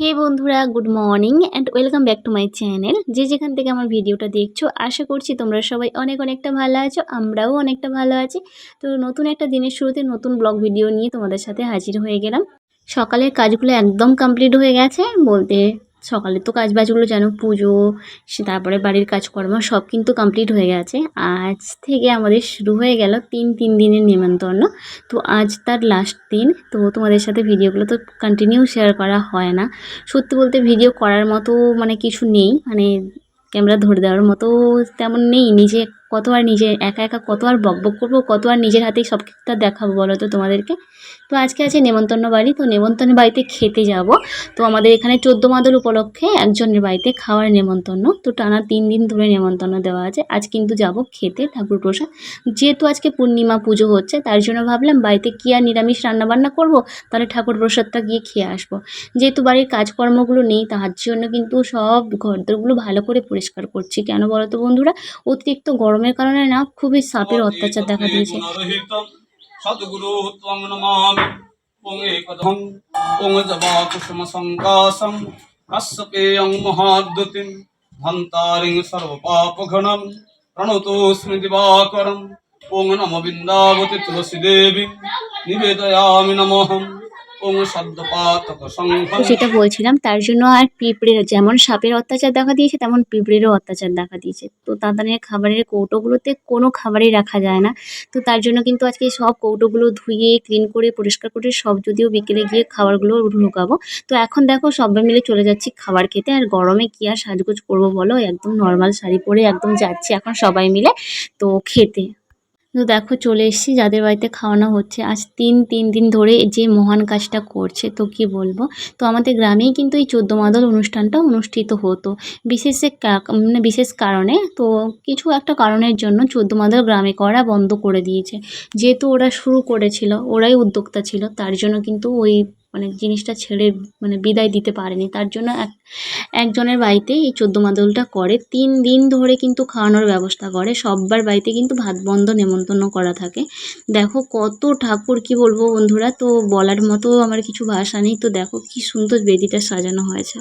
হে বন্ধুরা good morning and welcome back to my channel যে যেখান থেকে আমার ভিডিওটা দেখছ, আশা করছি তোমরা সবাই অনেক অনেকটা ভালো আছো, আমরাও অনেকটা ভালো আছি। তো নতুন একটা দিনের শুরুতে নতুন ব্লগ ভিডিও নিয়ে তোমাদের সাথে হাজির হয়ে গেলাম। সকালের কাজগুলো একদম কমপ্লিট হয়ে গেছে, বলতে সকালে তো কাজ বাজগুলো জানো, পুজো তারপরে বাড়ির কাজকর্ম, সব কিন্তু কমপ্লিট হয়ে গেছে। আজ থেকে আমাদের শুরু হয়ে গেল তিন তিন দিনের নিমন্ত্রণ। তো আজ তার লাস্ট দিন, তো তোমাদের সাথে ভিডিওগুলো তো কন্টিনিউ শেয়ার করা হয় না। সত্যি বলতে ভিডিও করার মতো মানে কিছু নেই মানে ক্যামেরা ধরে দেওয়ার মতো তেমন নেই, নিজে কত আর নিজে একা একা কত আর বক বক করব কত আর নিজের হাতেই সব কিছুটা দেখাবো বলো তো তোমাদেরকে? তো আজকে আছে নেমন্তন্ন বাড়ি, তো নেমন্তন্ন বাড়িতে খেতে যাব। তো আমাদের এখানে চোদ্দ মাদল উপলক্ষে একজনের বাড়িতে খাওয়ার নেমন্তন্ন। তো টানা তিন দিন ধরে নেমন্তন্ন দেওয়া আছে। আজ কিন্তু যাব খেতে ঠাকুর প্রসাদ। যেহেতু আজকে পূর্ণিমা পুজো হচ্ছে, তার জন্য ভাবলাম বাড়িতে কি আর নিরামিষ রান্নাবান্না করব? তাহলে ঠাকুর প্রসাদটা গিয়ে খেয়ে আসব। যেহেতু বাড়ির কাজকর্মগুলো নেই, তার জন্য কিন্তু সব ঘরদোরগুলো ভালো করে পরিষ্কার করছি। কেন বলো তো বন্ধুরা? অতিরিক্ত গরমের কারণে না খুবই সাপের অত্যাচার দেখা দিয়েছে। ধন্তারিং সর্বপাপঘনম। প্রণতোস্মি দিবাকরম। ওং নম বৃন্দাবতী তুলসী দেবী নিবেদয়ামি নমঃ যেটা বলছিলাম, তার জন্য আর পিঁপড়ের, যেমন সাপের অত্যাচার দেখা দিয়েছে, তেমন পিঁপড়েরও অত্যাচার দেখা দিয়েছে। তো তাদের খাবারের কৌটোগুলোতে কোনো খাবারই রাখা যায় না। তো তার জন্য কিন্তু আজকে সব কৌটোগুলো ধুয়ে, ক্লিন করে, পরিষ্কার করে, সব যদিও বিকেলে গিয়ে খাবারগুলো ঢুকাবো। তো এখন দেখো, সবাই মিলে চলে যাচ্ছি খাবার খেতে। আর গরমে কি আর সাজগোজ করব বলো? একদম নর্মাল শাড়ি পরে একদম যাচ্ছি এখন সবাই মিলে। তো খেতে। তো দেখো চলে এসেছি, যাদের বাড়িতে খাওয়ানো হচ্ছে। আজ তিন তিন দিন ধরে যে মহান কাজটা করছে, তো কি বলব? তো আমাদের গ্রামেই কিন্তু এই চোদ্দ মাদল অনুষ্ঠানটা অনুষ্ঠিত হতো। বিশেষ মানে বিশেষ কারণে, তো কিছু একটা কারণের জন্য চোদ্দ মাদল গ্রামে করা বন্ধ করে দিয়েছে। যেহেতু ওরা শুরু করেছিল, ওরাই উদ্যোক্তা ছিল, তার জন্য কিন্তু ওই মানে জিনিসটা ছেড়ে মানে বিদায় দিতে পারেনি। তার জন্য এক, একজনের বাড়িতে এই চোদ্দ মাদলটা করে। তিন দিন ধরে কিন্তু খাওয়ানোর ব্যবস্থা করে। সববার বাড়িতে কিন্তু ভাত বন্ধ, নেমন্তন্ন করা থাকে। দেখো কত ঠাকুর, কি বলব বন্ধুরা? তো বলার মতো আমার কিছু ভাষা নেই। তো দেখো কি সুন্দর বেদিটা সাজানো হয়েছে।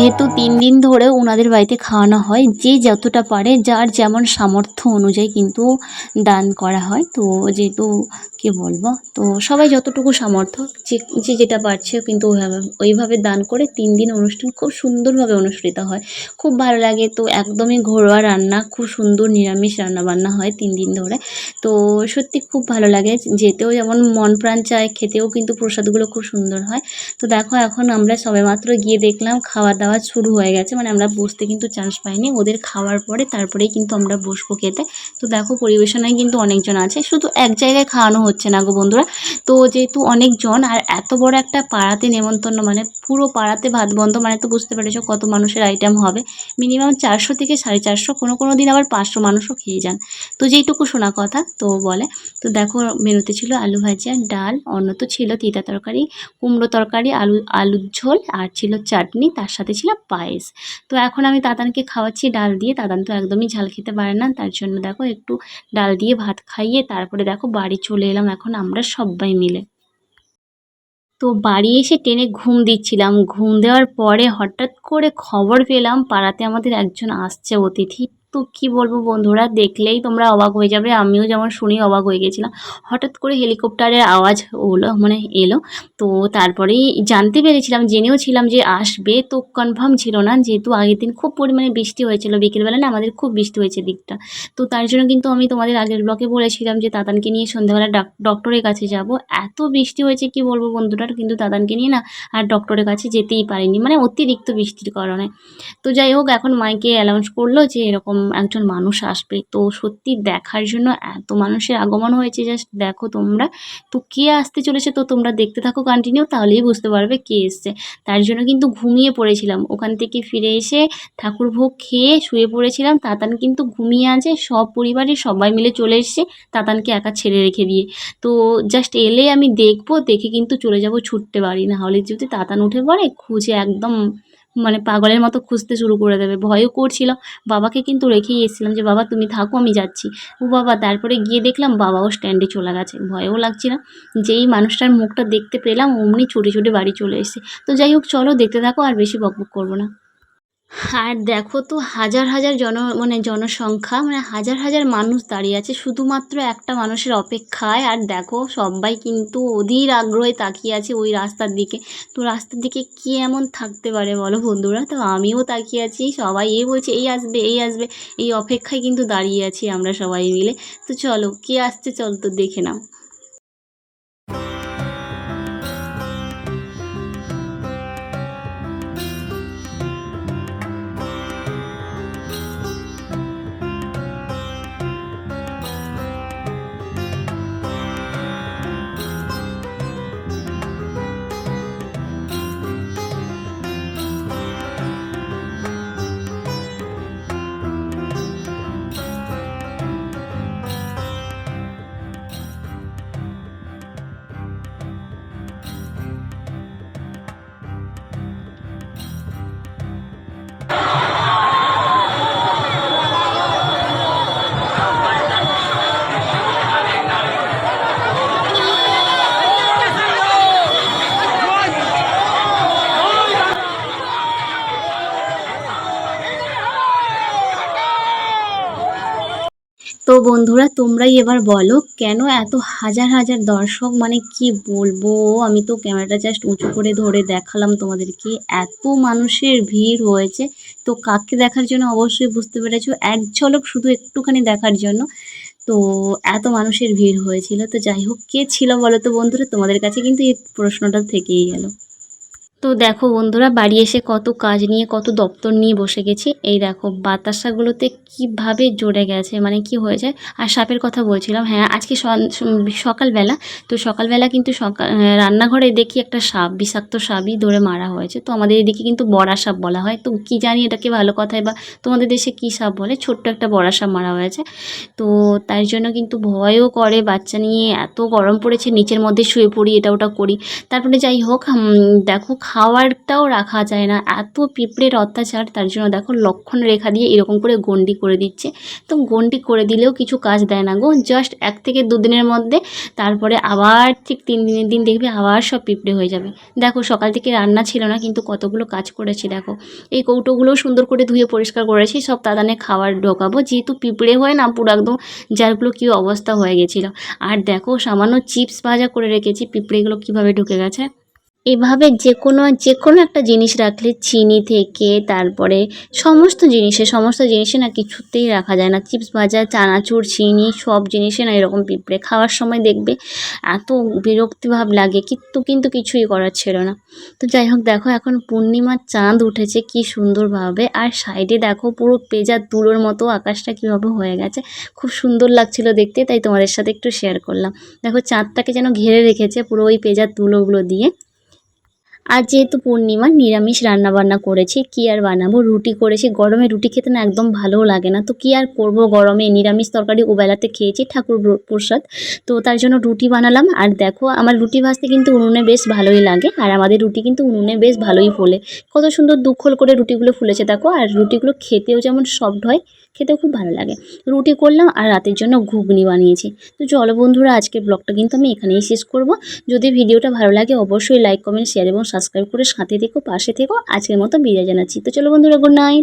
যেহেতু তিন দিন ধরে ওনাদের বাড়িতে খাওয়ানো হয়, যে যতটা পারে যার যেমন সামর্থ্য অনুযায়ী কিন্তু দান করা হয়। তো যেহেতু কি বলব? তো সবাই যতটুকু সামর্থ্য, যে যে যেটা পারছে কিন্তু ওইভাবে দান করে তিন দিন অনুষ্ঠান খুব সুন্দরভাবে অনুষ্ঠিত হয়। খুব ভালো লাগে। তো একদমই ঘরোয়া রান্না, খুব সুন্দর নিরামিষ রান্না বান্না হয় তিন দিন ধরে। তো সত্যি খুব ভালো লাগে। যেতেও যেমন মন প্রাণ চায়, খেতেও কিন্তু প্রসাদগুলো খুব সুন্দর হয়। তো দেখো এখন আমরা সবেমাত্র গিয়ে দেখলাম, খাওয়া দাওয়া শুরু হয়ে গেছে। মানে আমরা বসতে কিন্তু চান্স পাইনি। ওদের খাওয়ার পরে তারপরেই কিন্তু আমরা বসবো খেতে। তো দেখো পরিবেশনায় কিন্তু অনেকজন আছে। শুধু এক জায়গায় খাওয়ানো হচ্ছে না গো বন্ধুরা। তো যেহেতু অনেকজন, আর এত বড় একটা পাড়াতে নেমন্তন্ন মানে পুরো পাড়াতে ভাত বন্ধ মানে তো বুঝতে পেরেছ কত মানুষের আইটেম হবে। মিনিমাম চারশো থেকে সাড়ে চারশো, কোনো কোনো দিন আবার পাঁচশো মানুষও খেয়ে যান। তো যেইটুকু শোনা কথা, তো বলে। তো দেখো মেনুতে ছিল আলু ভাজা, ডাল, অন্য তো ছিল তিতা তরকারি, কুমড়ো তরকারি, আলু, আলুর ঝোল, আর ছিল চাটনি। তার সাথে ছিল পায়েস। তো এখন আমি তাতানকে খাওয়াচ্ছি ডাল দিয়ে। তাতান তো একদমই ঝাল খেতে পারে না, তার জন্য দেখো একটু ডাল দিয়ে ভাত খাইয়ে তারপরে দেখো বাড়ি চলে এলাম এখন আমরা সবাই মিলে। তো বাড়ি এসে টেনে ঘুম দিচ্ছিলাম। ঘুম দেওয়ার পরে হঠাৎ করে খবর পেলাম পাড়াতে আমাদের একজন আসছে অতিথি। তো কি বলব বন্ধুরা, দেখলেই তোমরা অবাক হয়ে যাবে। আমিও যেমন শুনি অবাক হয়ে গেছিলাম। হঠাৎ করে হেলিকপ্টারের আওয়াজ হলো মানে এলো। তো তারপরেই জানতে পেরেছিলাম, জেনেও ছিলাম যে আসবে। তো কনফার্ম ছিল না, যেহেতু আগের দিন খুব পরিমাণে বৃষ্টি হয়েছিল। বিকেলবেলা না আমাদের খুব বৃষ্টি হয়েছে দিকটা। তো তার জন্য কিন্তু আমি তোমাদের আগের ব্লকে বলেছিলাম যে তাতানকে নিয়ে সন্ধ্যাবেলা ডাক- ডক্টরের কাছে যাব। এত বৃষ্টি হয়েছে, কি বলব বন্ধুরা, কিন্তু তাতানকে নিয়ে না আর ডক্টরের কাছে যেতেই পারিনি। মানে অতিরিক্ত বৃষ্টির কারণে। তো যাই হোক, এখন মাইকে অ্যানাউন্স করল যে এরকম একজন মানুষ আসবে। তো সত্যি দেখার জন্য এত মানুষের আগমন হয়েছে, জাস্ট দেখো তোমরা। তো কে আসতে চলেছে তো তোমরা দেখতে থাকো কন্টিনিউ তাহলেই বুঝতে পারবে কে এসছে। তার জন্য কিন্তু ঘুমিয়ে পড়েছিলাম। ওখান থেকে ফিরে এসে ঠাকুর ভোগ খেয়ে শুয়ে পড়েছিলাম। তাতান কিন্তু ঘুমিয়ে আছে, সব পরিবারের সবাই মিলে চলে এসছে তাতানকে একা ছেড়ে রেখে দিয়ে। তো জাস্ট এলে আমি দেখব, দেখে কিন্তু চলে যাব, ছুটতে পারি। না হলে যদি তাতান উঠে পড়ে, খুঁজে একদম মানে পাগলের মতো খুঁজতে শুরু করে দেবে। ভয়ও করছিল। বাবাকে কিন্তু রেখেই এসেছিলাম যে, বাবা, তুমি থাকো, আমি যাচ্ছি। ও বাবা, তারপরে গিয়ে দেখলাম বাবাও স্ট্যান্ডে চলে গেছে। ভয়ও লাগছিল। যেই মানুষটার মুখটা দেখতে পেলাম, অমনি ছুটে ছুটে বাড়ি চলে এসেছে। তো যাই হোক, চলো, দেখতে থাকো, আর বেশি বকবক করব না। আর দেখো তো, হাজার হাজার জন মানে জনসংখ্যা মানে হাজার হাজার মানুষ দাঁড়িয়ে আছে শুধুমাত্র একটা মানুষের অপেক্ষায়। আর দেখো, সবাই কিন্তু অধীর আগ্রহে তাকিয়ে আছে ওই রাস্তার দিকে। তো রাস্তার দিকে কি এমন থাকতে পারে বলো বন্ধুরা? তো আমিও তাকিয়ে আছি, সবাই এই বলছে, এই আসবে এই আসবে, এই অপেক্ষায় কিন্তু দাঁড়িয়ে আছি আমরা সবাই মিলে। তো চলো, কে আসছে চল তো দেখে নাও। তো বন্ধুরা, তোমরাই এবার বলো, কেন এত হাজার হাজার দর্শক? মানে কি বলব? আমি তো ক্যামেরাটা জাস্ট উঁচু করে ধরে দেখালাম তোমাদেরকে। এত মানুষের ভিড় হয়েছে। তো কাকে দেখার জন্য অবশ্যই বুঝতে পেরেছ? এক ঝলক শুধু একটুখানি দেখার জন্য। তো এত মানুষের ভিড় হয়েছিল। তো যাই হোক, কে ছিল বলো তো বন্ধুরা? তোমাদের কাছে কিন্তু এই প্রশ্নটা থেকেই গেল। তো দেখো বন্ধুরা, বাড়ি এসে কত কাজ নিয়ে, কত দপ্তর নিয়ে বসে গেছি। এই দেখো, বাতাসাগুলোতে কীভাবে জড়ে গেছে মানে কি হয়েছে? আর সাপের কথা বলছিলাম হ্যাঁ আজকে সকালবেলা। তো সকালবেলা কিন্তু সকাল রান্নাঘরে দেখি একটা সাপ, বিষাক্ত সাপই ধরে মারা হয়েছে। তো আমাদের এদিকে কিন্তু বড়া সাপ বলা হয়। তো কি জানি এটাকে ভালো কথায় বা তোমাদের দেশে কী সাপ বলে? ছোট্ট একটা বড়া সাপ মারা হয়েছে। তো তার জন্য কিন্তু ভয়ও করে, বাচ্চা নিয়ে এত গরম পড়েছে, নিচের মধ্যে শুয়ে পড়ি, এটা ওটা করি। তারপরে যাই হোক দেখো খাওয়ারটাও রাখা যায় না। এত পিঁপড়ের অত্যাচার, তার জন্য দেখো লক্ষণ রেখা দিয়ে এরকম করে গন্ডি করে দিচ্ছে। তো গন্ডি করে দিলেও কিছু কাজ দেয় না গো। জাস্ট এক থেকে দুদিনের মধ্যে তারপরে আবার ঠিক তিন দিনের দিন দেখবে আবার সব পিঁপড়ে হয়ে যাবে। দেখো সকাল থেকে রান্না ছিল না, কিন্তু কতগুলো কাজ করেছি দেখো। এই কৌটোগুলোও সুন্দর করে ধুয়ে পরিষ্কার করেছি, সব তাদানে খাবার ঢোকাবো। যেহেতু পিঁপড়ে হয়ে না, পুরো একদম যারগুলো কী অবস্থা হয়ে গেছিল। আর দেখো সামান্য চিপস ভাজা করে রেখেছি, পিঁপড়েগুলো কীভাবে ঢুকে গেছে। এভাবে যে কোনো যে কোনো একটা জিনিস রাখলে চিনি থেকে তারপরে সমস্ত জিনিসে সমস্ত জিনিসে না কিছুতেই রাখা যায় না। চিপস ভাজা, চানাচুর, চিনি সব জিনিসে না এরকম পিঁপড়ে খাওয়ার সময় দেখবে এত বিরক্তিভাব লাগে, কিন্তু কিন্তু কিছুই করার ছিল না। তো যাই হোক, দেখো এখন পূর্ণিমার চাঁদ উঠেছে কি সুন্দরভাবে। আর সাইডে দেখো পুরো পেজা তুলোর মতো আকাশটা কীভাবে হয়ে গেছে। খুব সুন্দর লাগছিল দেখতে, তাই তোমাদের সাথে একটু শেয়ার করলাম। দেখো চাঁদটাকে যেন ঘিরে রেখেছে পুরো ওই পেজা তুলোগুলো দিয়ে। আর যেহেতু পূর্ণিমা, নিরামিষ রান্না বান্না করেছি, কি আর বানাবো? রুটি করেছি, গরমে রুটি খেতে না একদম ভালোও লাগে না। তো কি আর করব গরমে? নিরামিষ তরকারি ওবেলাতে খেয়েছি, ঠাকুর প্রসাদ। তো তার জন্য রুটি বানালাম। আর দেখো, আমার রুটি ভাজতে কিন্তু উনুনে বেশ ভালোই লাগে। আর আমাদের রুটি কিন্তু উনুনে বেশ ভালোই ফোলে। কত সুন্দর দুখল করে রুটিগুলো ফুলেছে, দেখো। আর রুটিগুলো খেতেও যেমন সফট হয় খেতেও খুব ভালো লাগে। রুটি করলাম আর রাতের জন্য ঘুগনি বানিয়েছি। তো চলো বন্ধুরা, আজকের ব্লগটা কিন্তু আমি এখানেই শেষ করব। যদি ভিডিওটা ভালো লাগে, অবশ্যই লাইক কমেন্ট শেয়ার এবং সাবস্ক্রাইব করে সাথে থেকো, পাশে থেকো। আজকের মতো বিদায় জানাচ্ছি। তো চলো বন্ধুরা গুড নাইট